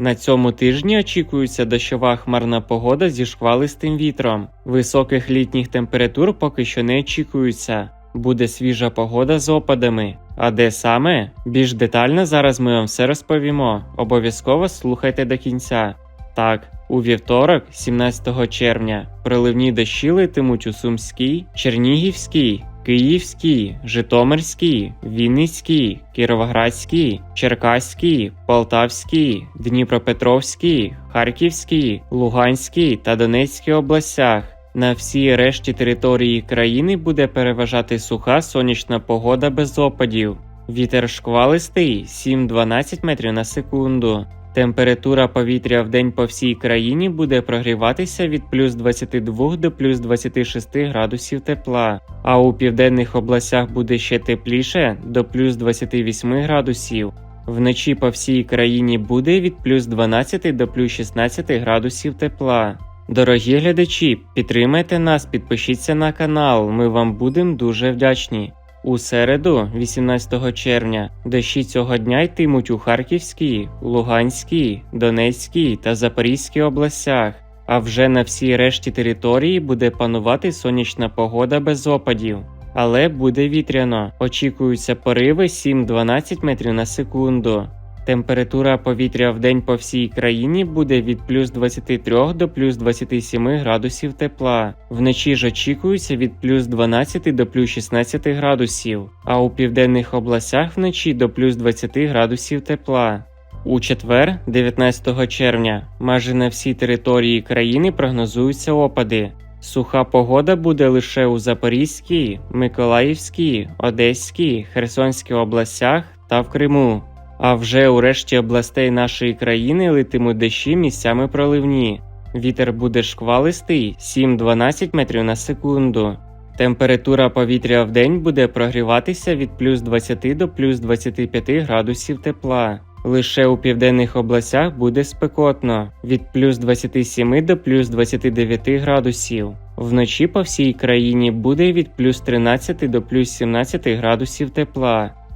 На цьому тижні очікується дощова хмарна погода зі шквалистим вітром. Високих літніх температур поки що не очікується. Буде свіжа погода з опадами. А де саме? Більш детально зараз ми вам все розповімо. Обов'язково слухайте до кінця. Так, у вівторок, 17 червня, проливні дощі литимуть у Сумській, Чернігівській, Київській, Житомирській, Вінницькій, Кіровоградській, Черкаській, Полтавській, Дніпропетровській, Харківській, Луганській та Донецькій областях. На всій решті території країни буде переважати суха сонячна погода без опадів. Вітер шквалистий 7-12 метрів на секунду. Температура повітря в день по всій країні буде прогріватися від плюс 22 до плюс 26 градусів тепла, а у південних областях буде ще тепліше до плюс 28 градусів. Вночі по всій країні буде від плюс 12 до плюс 16 градусів тепла. Дорогі глядачі, підтримайте нас, підпишіться на канал, ми вам будемо дуже вдячні. У середу, 18 червня, дощі цього дня йтимуть у Харківській, Луганській, Донецькій та Запорізькій областях. А вже на всій решті території буде панувати сонячна погода без опадів. Але буде вітряно. Очікуються пориви 7-12 метрів на секунду. Температура повітря в день по всій країні буде від плюс 23 до плюс 27 градусів тепла. Вночі ж очікується від плюс 12 до плюс 16 градусів, а у південних областях вночі до плюс 20 градусів тепла. У четвер, 19 червня, майже на всій території країни прогнозуються опади. Суха погода буде лише у Запорізькій, Миколаївській, Одеській, Херсонській областях та в Криму. А вже у решті областей нашої країни литимуть дощі місцями проливні. Вітер буде шквалистий 7-12 метрів на секунду. Температура повітря в день буде прогріватися від плюс 20 до плюс 25 градусів тепла. Лише у південних областях буде спекотно від плюс 27 до плюс 29 градусів. Вночі по всій країні буде від плюс 13 до плюс 17 градусів тепла.